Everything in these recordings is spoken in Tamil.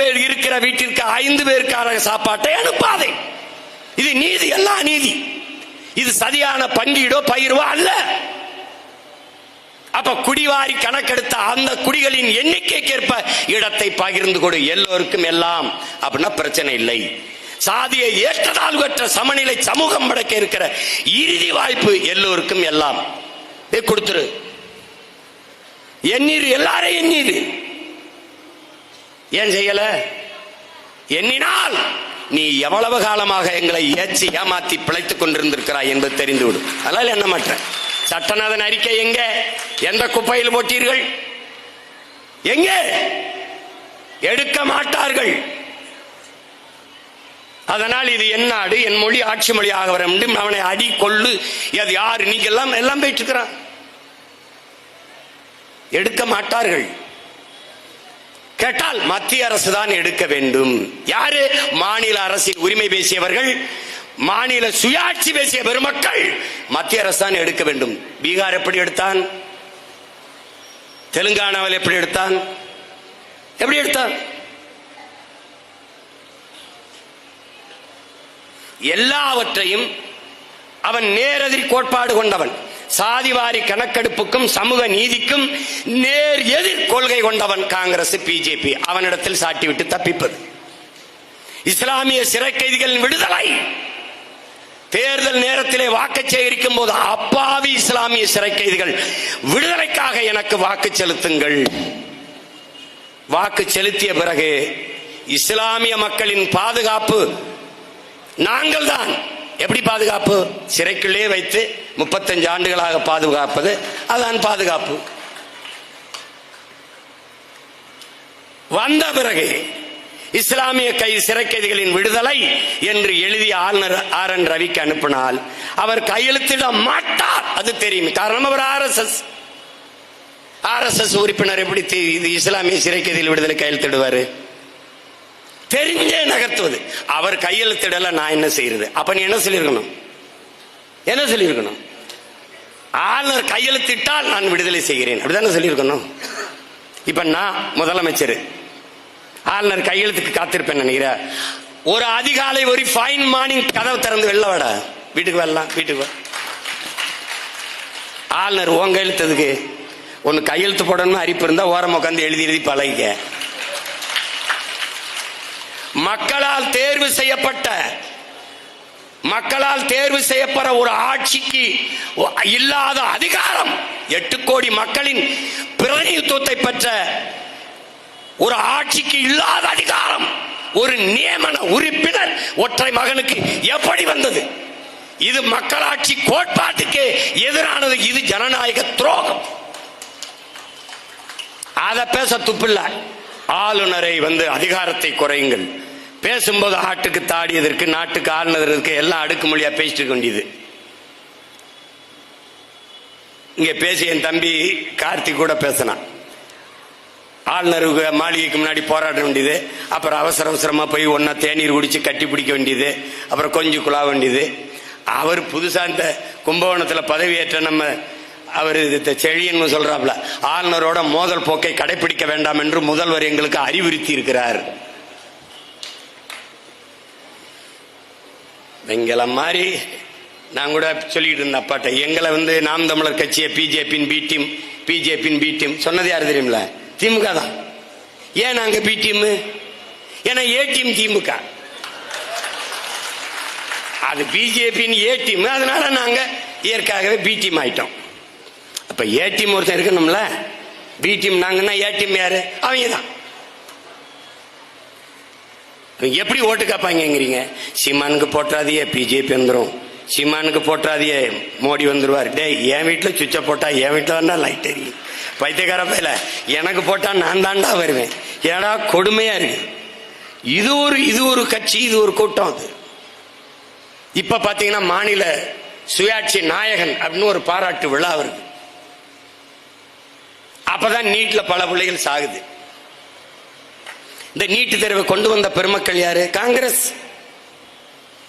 பேர் இருக்கிற வீட்டிற்கு ஐந்து பேருக்கான சாப்பாட்டை அனுப்பாதே. இது நீதி அல்ல நீதி இது சரியான பங்கீடோ பயிர்வோ அல்ல. அப்ப குடிவாரி கணக்கெடுத்த அந்த குடிகளின் எண்ணிக்கைக்கேற்ப இடத்தை பகிர்ந்து கொடு. எல்லோருக்கும் எல்லாம் அப்படின்னா பிரச்சனை இல்லை. சாதியை ஏற்றதாழ்வற்ற சமநிலை சமூகம் படைக்க இருக்கிற இறுதி வாய்ப்பு எல்லோருக்கும் எல்லாம். கொடுத்துரு. எண்ணீர் எல்லாரையும் எண்ணீர். ஏன் செய்யல? எண்ணினால் நீ எவ்வளவு காலமாக எங்களை ஏச்சி ஏமாத்தி பிழைத்துக் கொண்டிருந்திருக்கிறாய் என்பது தெரிந்துவிடும். அதனால் என்ன மாட்டேன் சட்டநாதன் அறிக்கை எங்கே? எந்த குப்பையில் போட்டீர்கள்? எங்கே? எடுக்க மாட்டார்கள். அதனால் இது என் நாடு என் மொழி ஆட்சி மொழி ஆக வர வேண்டும். அவனை அடி கொள்ளு அது யாரு? நீங்க எல்லாம் எல்லாம் போயிட்டு இருக்கிறான் எடுக்க மாட்டார்கள். கேட்டால் மத்திய அரசு தான் எடுக்க வேண்டும். யாரு? மாநில அரசின் உரிமை பேசியவர்கள் மாநில சுயாட்சி பேசிய பெருமக்கள் மத்திய அரசு தான் எடுக்க வேண்டும். பீகார் எப்படி எடுத்தான்? தெலுங்கானாவில் எப்படி எடுத்தான்? எப்படி எடுத்தான்? எல்லாவற்றையும் அவன் நேரெதிர் கோட்பாடு கொண்டவன். சாதிவாரி கணக்கெடுப்புக்கும் சமூக நீதிக்கும் நேர் எதிர் கொள்கை கொண்டவன் காங்கிரஸ் பிஜேபி. அவனிடத்தில் சாட்டிவிட்டு தப்பிப்பது. இஸ்லாமிய சிறை கைதிகளின் விடுதலை. தேர்தல் நேரத்திலே வாக்கு சேகரிக்கும் போது அப்பாவி இஸ்லாமிய சிறை கைதிகள் விடுதலைக்காக எனக்கு வாக்கு செலுத்துங்கள். வாக்கு செலுத்திய பிறகு இஸ்லாமிய மக்களின் பாதுகாப்பு. நாங்கள் தான் எப்படி பாதுகாப்பு? சிறைக்குள்ளே வைத்து முப்பத்தஞ்சு ஆண்டுகளாக பாதுகாப்பது அதான் பாதுகாப்பு. வந்த பிறகு இஸ்லாமிய கை சிறை கைதிகளின் விடுதலை என்று எழுதிய ஆளுநர் ஆர் என் ரவிக்கு அனுப்பினால் அவர் கையெழுத்திட மாட்டார் அது தெரியும். காரணம் அவர் R S S. R S S உறுப்பினர் எப்படி இது இஸ்லாமிய சிறை கைதிகள் விடுதலை கையெழுத்திடுவாரு? தெரிஞ்சே நகர்த்துவது. அவர் கையெழுத்திடல நான் என்ன செய்யறது? அப்ப நீ என்ன சொல்லியிருக்கணும்? என்ன சொல்லியிருக்கணும்? ஆளுநர் கையெழுத்திட்டால் நான் விடுதலை செய்கிறேன். அப்படிதானே சொல்லியிருக்கணும்? இப்ப நான் முதலமைச்சர். ஆளுநர் கையெழுத்துக்கு காத்திருப்பேன் நினைக்கிறேன். ஒரு அதிகாலை ஒரு ஃபைன் மார்னிங் கதவை திறந்து வெளில வாட. வீட்டுக்கு வரலாம் வீட்டுக்கு வர ஆளுநர் உன் கையெழுத்ததுக்கு ஒன்று கையெழுத்து போடணும்னு அரிப்பு இருந்தா ஓரம் உட்காந்து எழுதி எழுதி பழகிக்க. மக்களால் தேர்வு செய்யப்பட்ட மக்களால் தேர்வு செய்யப்பட ஒரு ஆட்சிக்கு இல்லாத அதிகாரம். எட்டு கோடி மக்களின் பிரதிநிதித்துவத்தை பெற்ற ஒரு ஆட்சிக்கு இல்லாத அதிகாரம். ஒரு நியமன உறுப்பினர் ஒற்றை மகனுக்கு எப்படி வந்தது? இது மக்களாட்சி கோட்பாட்டுக்கு எதிரானது. இது ஜனநாயக துரோகம். அதை பேச துப்பில்ல. ஆளுநரை வந்து அதிகாரத்தை குறையுங்கள். பேசும்போது ஆட்டுக்கு தாடியதற்கு நாட்டுக்கு ஆளுநருக்கு எல்லாம் அடுக்குமொழியா பேசிட்டு இருக்க வேண்டியது. இங்க பேசிய என் தம்பி கார்த்திக் கூட பேசினான் ஆளுநருக்கு மாளிகைக்கு முன்னாடி போராட வேண்டியது. அப்புறம் அவசர அவசரமா போய் ஒன்னா தேநீர் குடிச்சு கட்டி பிடிக்க வேண்டியது. அப்புறம் கொஞ்சம் குழா வேண்டியது. அவர் புதுசா இந்த கும்பகோணத்துல பதவியேற்ற நம்ம அவர் இது செழியன் சொல்றாப்ல ஆளுநரோட மோதல் போக்கை கடைபிடிக்க வேண்டாம் என்று முதல்வர் எங்களுக்கு அறிவுறுத்தி இருக்கிறார். எங்களை மாதிரி நான் கூட சொல்லிட்டு இருந்தேன் அப்பாட்ட எங்களை வந்து நாம் தமிழர் கட்சியை பிஜேபியின் பி டீம் பிஜேபியின் பி டீம் சொன்னது யார் தெரியுமில திமுக தான். ஏன் நாங்க பி டீம் ஏன்னா ஏ டீம் திமுக. அது பிஜேபியின் ஏ டீம் அதனால நாங்க இயற்கையாகவே பி டீம் ஆயிட்டோம். அப்ப ஏ டீம் ஒருத்தன் இருக்கணும்ல? பி டீம் நாங்கன்னா ஏ டீம் யாரு? அவங்க தான். எப்படி ஓட்டு காப்பாங்கிறீங்க சீமானுக்கு போட்டாதியே பிஜேபி வந்துடும் சீமானுக்கு போட்டாதியே மோடி வந்துருவார். டேய் என் வீட்டில் சுவிட்சை போட்டா என் வீட்டில் வந்தா லைட் எரியும். பைத்தியக்கார பையில எனக்கு போட்டா நான் தாண்டா வருவேன். ஏடா கொடுமையா இருக்கு. இது ஒரு இது ஒரு கட்சி இது ஒரு கூட்டம் அது. இப்ப பாத்தீங்கன்னா மாநில சுயாட்சி நாயகன் அப்படின்னு ஒரு பாராட்டு விழா வருது. அப்பதான் நீட்ல பல பிள்ளைகள் சாகுது. இந்த நீட்டு தேர்வை கொண்டு வந்த பெருமக்கள் யாரு? காங்கிரஸ்.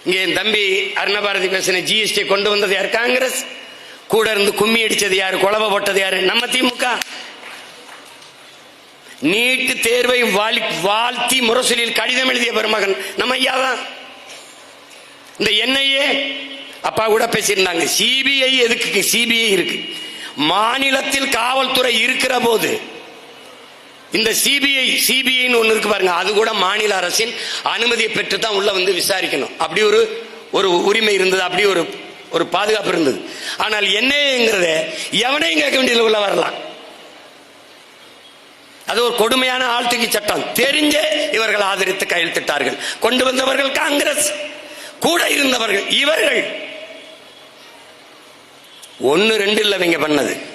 இங்கே என் தம்பி அருணபாரதி பேசின ஜிஎஸ்டி கொண்டு வந்தது யார்? காங்கிரஸ். கூட இருந்து கும்மி அடிச்சது யாரு? குழவை போட்டது யாரு? நம்ம திமுக. நீட்டு தேர்வை வாழி வாழ்த்தி முரசொலியில் கடிதம் எழுதிய பெருமகன் நம்ம ஐயா தான். இந்த என்ஐஏ அப்பா கூட பேசியிருந்தாங்க. சிபிஐ எதுக்கு? சிபிஐ இருக்கு. மாநிலத்தில் காவல்துறை இருக்கிற போது இந்த சிபிஐ சிபிஐன்னு ஒண்ணு இருக்கு பாருங்க. அது கூட மாநில அரசின் அனுமதியை பெற்று தான் உள்ள வந்து விசாரிக்கணும். அப்படி ஒரு ஒரு உரிமை இருந்தது. அப்படி ஒரு ஒரு பாதுகாப்பு இருந்தது. ஆனால் என்னங்கிறத எவனையும் கேட்க வேண்டியதில் உள்ள வரலாம். அது ஒரு கொடுமையான ஆழ்த்துக்கு சட்டம். தெரிஞ்சே இவர்கள் ஆதரித்து கையெழுத்திட்டார்கள். கொண்டு வந்தவர்கள் காங்கிரஸ். கூட இருந்தவர்கள் இவர்கள். ஒன்னு ரெண்டு இல்லை பண்ணது.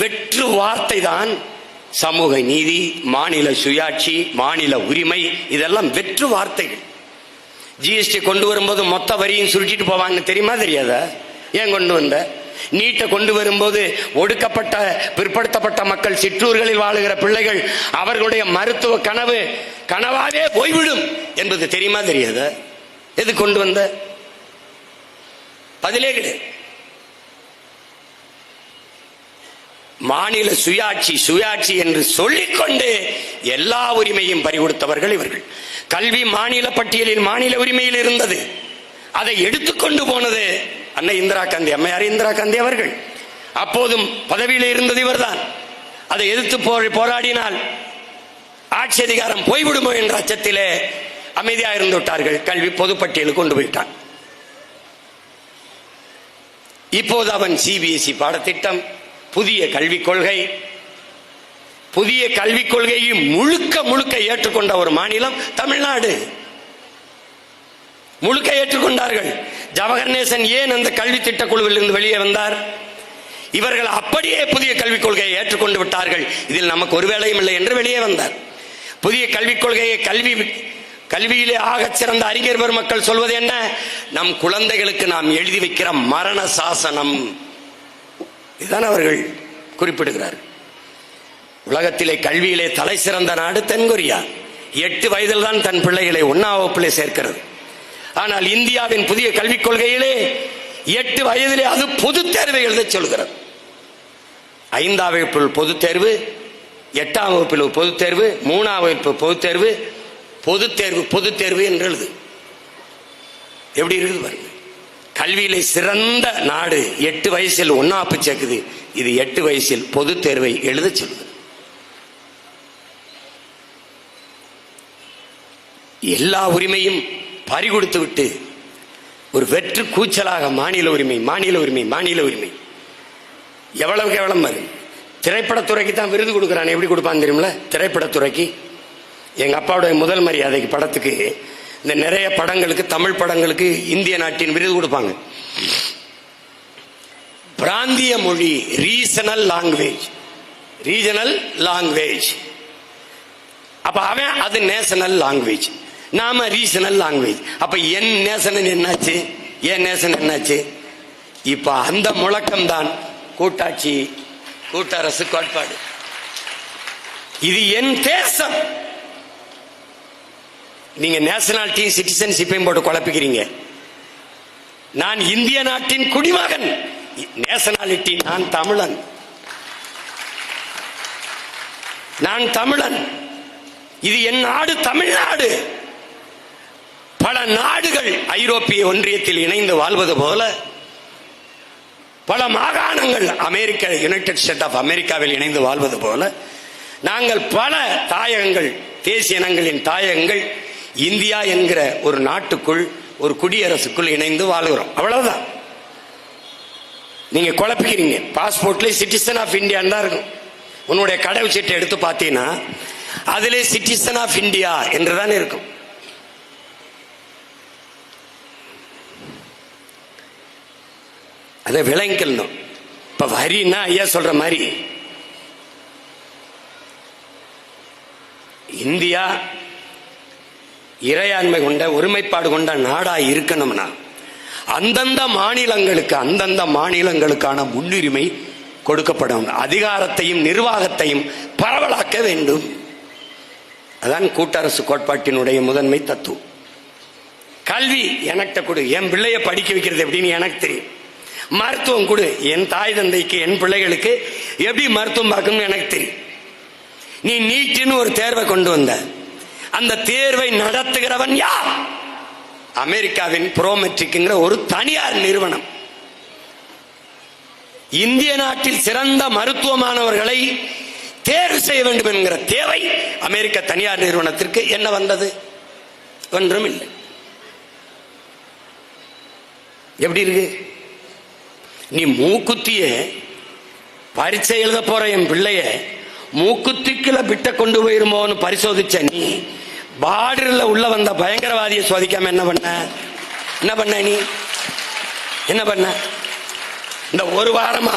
வெற்று வார்த்தை தான் சமூக நீதி மாநில சுயாட்சி மாநில உரிமை இதெல்லாம் வெற்று வார்த்தைகள். ஜிஎஸ்டி கொண்டு வரும்போது மொத்த வரியும் சுருட்டிட்டு போவாங்க தெரியுமா தெரியாதா? ஏன் கொண்டு வந்த? நீட்டை கொண்டு வரும்போது ஒடுக்கப்பட்ட பிற்படுத்தப்பட்ட மக்கள் சிற்றூர்களில் வாழுகிற பிள்ளைகள் அவர்களுடைய மருத்துவ கனவு கனவாவே போய்விடும் என்பது தெரியுமா தெரியாத? எது கொண்டு வந்த? பதிலே கிடையாது. மாநில சுயாட்சி சுயாட்சி என்று சொல்லிக்கொண்டு எல்லா உரிமையும் பறிகொடுத்தவர்கள் இவர்கள். கல்வி மாநில பட்டியலில் மாநில உரிமையில் இருந்தது. அதை எடுத்துக்கொண்டு போனது அன்னை இந்திரா காந்தி அம்மையார் இந்திரா காந்தி அவர்கள். அப்போதும் பதவியில் இருந்தது இவர்தான். அதை எதிர்த்து போ- போராடினால் ஆட்சி அதிகாரம் போய்விடுமோ என்ற அச்சத்திலே அமைதியாக இருந்து விட்டார்கள். கல்வி பொதுப்பட்டியலுக்கு கொண்டு போயிட்டான். இப்போது அவன் சிபிஎஸ்இ பாடத்திட்டம். புதிய கல்விக் கொள்கை புதிய கல்விக் கொள்கையை முழுக்க முழுக்க ஏற்றுக்கொண்ட ஒரு மாநிலம் தமிழ்நாடு. முழுக்க ஏற்றுக்கொண்டார்கள். ஜவஹர் நேசன் ஏன் அந்த கல்வி திட்ட குழுவில் இருந்து வெளியே வந்தார்? இவர்கள் அப்படியே புதிய கல்விக் கொள்கையை ஏற்றுக்கொண்டு விட்டார்கள். இதில் நமக்கு ஒரு வேலையும் இல்லை என்று வெளியே வந்தார். புதிய கல்விக் கொள்கையை கல்வி கல்வியிலே ஆகச் சிறந்த அறிஞர் பெருமக்கள் சொல்வது என்ன? நம் குழந்தைகளுக்கு நாம் எழுதி வைக்கிற மரண சாசனம். இதுதான் அவர்கள் குறிப்பிடுகிறார். உலகத்திலே கல்வியிலே தலை சிறந்த நாடு தென்கொரியா. எட்டு வயதில் தான் தன் பிள்ளைகளை ஒன்னாம் வகுப்பிலே சேர்க்கிறது. ஆனால் இந்தியாவின் புதிய கல்விக் கொள்கையிலே எட்டு வயதிலே அது பொது தேர்வை எழுத சொல்கிறது. ஐந்தாம் வகுப்பில் பொது தேர்வு எட்டாம் வகுப்பில் பொது பொதுத் தேர்வு மூணாம் வகுப்பு பொது தேர்வு பொதுத் தேர்வு பொதுத் தேர்வு என்று எழுது. எப்படி இருக்குது பாருங்க. கல்வியிலே சிறந்த நாடு. எட்டு வயசில் ஒன்னாப்பு சேர்க்குது. இது எட்டு வயசில் பொதுத் தேர்வை எழுதச் சொல்லுது. எல்லா உரிமையும் பறிகொடுத்து விட்டு ஒரு வெற்று கூச்சலாக மாநில உரிமை மாநில உரிமை மாநில உரிமை. எவ்வளவு கேவலம் பாரு. திரைப்படத்துறைக்கு தான் விருது கொடுக்குறான் எப்படி கொடுப்பான் தெரியுமில திரைப்படத்துறைக்கு எங்க அப்பாவுடைய முதல் மரியாதைக்கு படத்துக்கு இந்த நிறைய படங்களுக்கு தமிழ் படங்களுக்கு இந்திய நாட்டின் விருது கொடுப்பாங்க. பிராந்திய மொழி ரீசனல் லாங்குவேஜ் ரீஜனல் லாங்குவேஜ் அப்ப அவன் அது நேஷனல் லாங்குவேஜ் நாம ரீசனல் லாங்குவேஜ் அப்ப என் நேஷனல் என்னாச்சு? என் நேஷன் என்னாச்சு? இப்ப அந்த முழக்கம் தான் கூட்டாட்சி கூட்டரசு கோட்பாடு. இது என் தேசம். நீங்க நேஷனாலிட்டியும் சிட்டிசன்ஷிப்பையும் போட்டு குழப்பிக்கிறீங்க. நான் இந்திய நாட்டின் குடிமகன். நேஷனாலிட்டி நான் தமிழன். நான் தமிழன். இது என் நாடு தமிழ்நாடு. பல நாடுகள் ஐரோப்பிய ஒன்றியத்தில் இணைந்து வாழ்வது போல பல மாகாணங்கள் அமெரிக்க யுனைடெட் ஸ்டேட் ஆஃப் அமெரிக்காவில் இணைந்து வாழ்வது போல நாங்கள் பல தாயகங்கள் தேசிய இனங்களின் தாயகங்கள் இந்தியா என்கிற ஒரு நாட்டுக்குள் ஒரு குடியரசுக்குள் இணைந்து வாழ்கிறோம். அவ்வளவுதான். நீங்க குழப்பிக்கிறீங்க. பாஸ்போர்ட்ல சிட்டிசன் ஆஃப் இந்தியான்னு தான் இருக்கும் உன்னுடைய கடவு சீட்டை எடுத்து பார்த்தீங்கன்னா அதிலே சிட்டிசன் ஆஃப் இந்தியா என்றுதான் இருக்கும். அதை விளங்கிக்கணும். இப்ப வரின்னா ஐயா சொல்ற மாதிரி இந்தியா இறையாண்மை கொண்ட ஒருமைப்பாடு கொண்ட நாடா இருக்கணும்னா அந்தந்த மாநிலங்களுக்கு அந்தந்த மாநிலங்களுக்கான முன்னுரிமை கொடுக்கப்படும். அதிகாரத்தையும் நிர்வாகத்தையும் பரவலாக்க வேண்டும். அதான் கூட்டரசு கோட்பாட்டினுடைய முதன்மை தத்துவம். கல்வி எனக்கிட்ட கொடு. என் பிள்ளைய படிக்க வைக்கிறது எப்படின்னு எனக்கு தெரியும். மருத்துவம் கொடு. என் தாய் தந்தைக்கு என் பிள்ளைகளுக்கு எப்படி மருத்துவம் பார்க்கணும்னு எனக்கு தெரியும். நீ நீட்டுன்னு ஒரு தேர்வை கொண்டு வந்த. அந்த தேர்வை நடத்துகிறவன் யார்? அமெரிக்காவின் புரோமெட்ரிக்ங்கிற ஒரு தனியார் நிறுவனம். இந்திய நாட்டில் சிறந்த மருத்துவ மாணவர்களை தேர்வு செய்ய வேண்டும் என்கிற தேவை அமெரிக்க தனியார் நிறுவனத்திற்கு என்ன வந்தது? ஒன்றும் இல்லை. எப்படி இருக்கு? நீ மூக்குத்திய பரீட்சை எழுத போற என் பிள்ளைய மூக்குத்திக்குள்ள பிட்ட கொண்டு போயிருமோன்னு பரிசோதிச்ச நீ பார்டர்ல உள்ள வந்த பயங்கரவாதியை சோதிக்காம என்ன பண்ண? என்ன பண்ண நீ? என்ன பண்ண? இந்த ஒரு வாரமா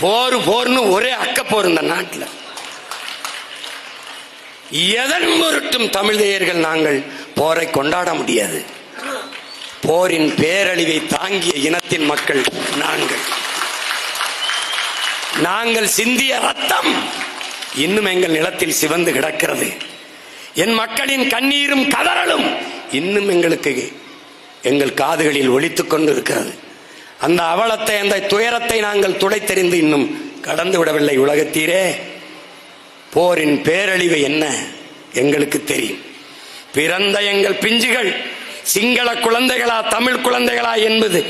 போர் போர்னு ஒரே அக்க போர் இந்த நாட்டில். எதன் முருட்டும் தமிழ்தேயர்கள் நாங்கள் போரை கொண்டாட முடியாது. போரின் பேரழிவை தாங்கிய இனத்தின் மக்கள் நாங்கள். நாங்கள் சிந்திய ரத்தம் இன்னும் எங்கள் நிலத்தில் சிவந்து கிடக்கிறது. என் மக்களின் கண்ணீரும் கதறலும் இன்னும் எங்களுக்கு எங்கள் காதுகளில் ஒலித்துக் கொண்டிருக்கிறது. அந்த அவலத்தை அந்த துயரத்தை நாங்கள் துடைத்தெறிந்து இன்னும் கடந்து விடவில்லை. உலகத்தீரே போரின் பேரழிவு என்ன எங்களுக்கு தெரியும். பிறந்த எங்கள் பிஞ்சுகள் சிங்கள குழந்தைகளா தமிழ் குழந்தைகளா என்பது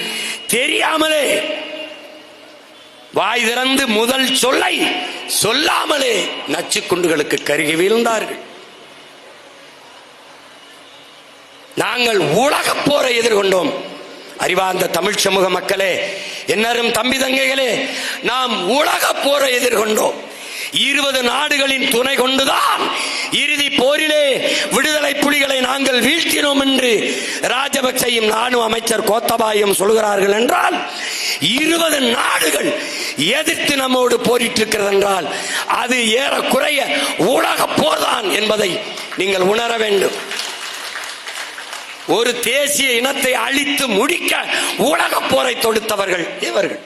தெரியாமலே வாய் திறந்து முதல் சொல்லை சொல்லாமலே நச்சு குண்டுகளுக்கு கருகி வீழ்ந்தார்கள். நாங்கள் உலக போரை எதிர்கொண்டோம். அறிவார்ந்த தமிழ் சமூக மக்களே என்னரும் தம்பி தங்கைகளே நாம் உலக போரை எதிர்கொண்டோம். இருபது நாடுகளின் துணை கொண்டுதான் இறுதி போரிலே விடுதலை புலிகளை நாங்கள் வீழ்த்தினோம் என்று ராஜபக்சையும் நானும் அமைச்சர் கோத்தபாயும் சொல்கிறார்கள் என்றால் இருபது நாடுகள் எதிர்த்து நம்மோடு போரிட்டு இருக்கிறது என்றால் அது ஏறக்குறைய உலக போர்தான் என்பதை நீங்கள் உணர வேண்டும். ஒரு தேசிய இனத்தை அழித்து முடிக்க உலக போரை தொடுத்தவர்கள் இவர்கள்.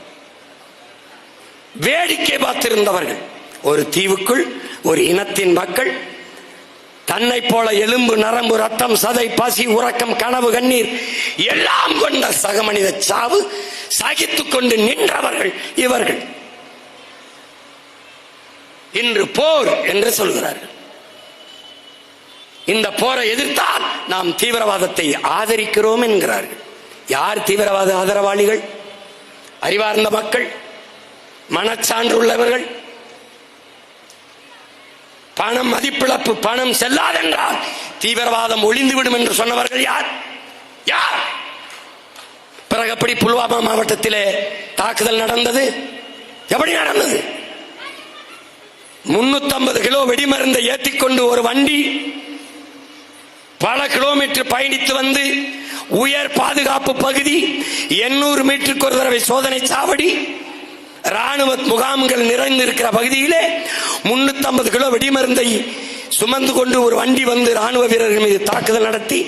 வேடிக்கை பார்த்திருந்தவர்கள். ஒரு தீவுக்குள் ஒரு இனத்தின் மக்கள் தன்னை போல எலும்பு நரம்பு ரத்தம் சதை பசி உறக்கம் கனவு கண்ணீர் எல்லாம் கொண்ட சக மனித சாவு சகித்துக் கொண்டு நின்றவர்கள் இவர்கள். இன்று போர் என்று சொல்கிறார்கள். இந்த போரை எதிர்த்தால் நாம் தீவிரவாதத்தை ஆதரிக்கிறோம் என்கிறார்கள். யார் தீவிரவாத ஆதரவாளிகள்? அறிவார்ந்த மக்கள் மனச்சான்றுள்ளவர்கள். பணம் மதிப்பிழப்பு பணம் செல்லாதென்றால் தீவிரவாதம் ஒளிந்துவிடும் என்று சொன்னவர்கள் யார்? யார்? பிறகு எப்படி புல்வாமா மாவட்டத்திலே தாக்குதல் நடந்தது? எப்படி நடந்தது? முன்னூத்தி ஐம்பது கிலோ வெடிமருந்தை ஏற்றிக்கொண்டு ஒரு வண்டி பல கிலோமீட்டர் பயணித்து வந்து உயர் பாதுகாப்பு பகுதி எண்ணூறு மீட்டருக்கு ஒரு தடவை சோதனை சாவடி ராணுவ முகாம்கள் நிறைந்திருக்கிற பகுதியிலே முன்னூத்தி ஐம்பது கிலோ வெடிமருந்தை சுமந்து கொண்டு ஒரு வண்டி வந்து ராணுவ வீரர்கள் மீது தாக்குதல் நடத்தி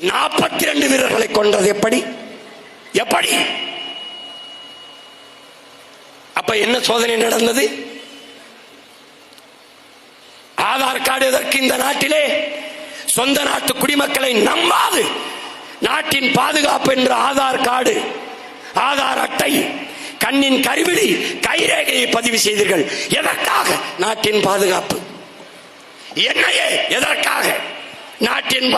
நாற்பத்தி ரெண்டு வீரர்களை கொன்றது. எப்படி? எப்படி? அப்ப என்ன சோதனை நடந்தது? ஆதார் கார்டு எதற்கு இந்த நாட்டிலே? சொந்த நாட்டு குடிமக்களை நம்பாது. நாட்டின் பாதுகாப்பு என்ற ஆதார் கார்டு ஆதார் அட்டை கண்ணின் கருவிழி கைரேகையை பதிவு செய்தீர்கள். எதற்காக? நாட்டின் பாதுகாப்பு. என்னையே எதற்காக? நாட்டின்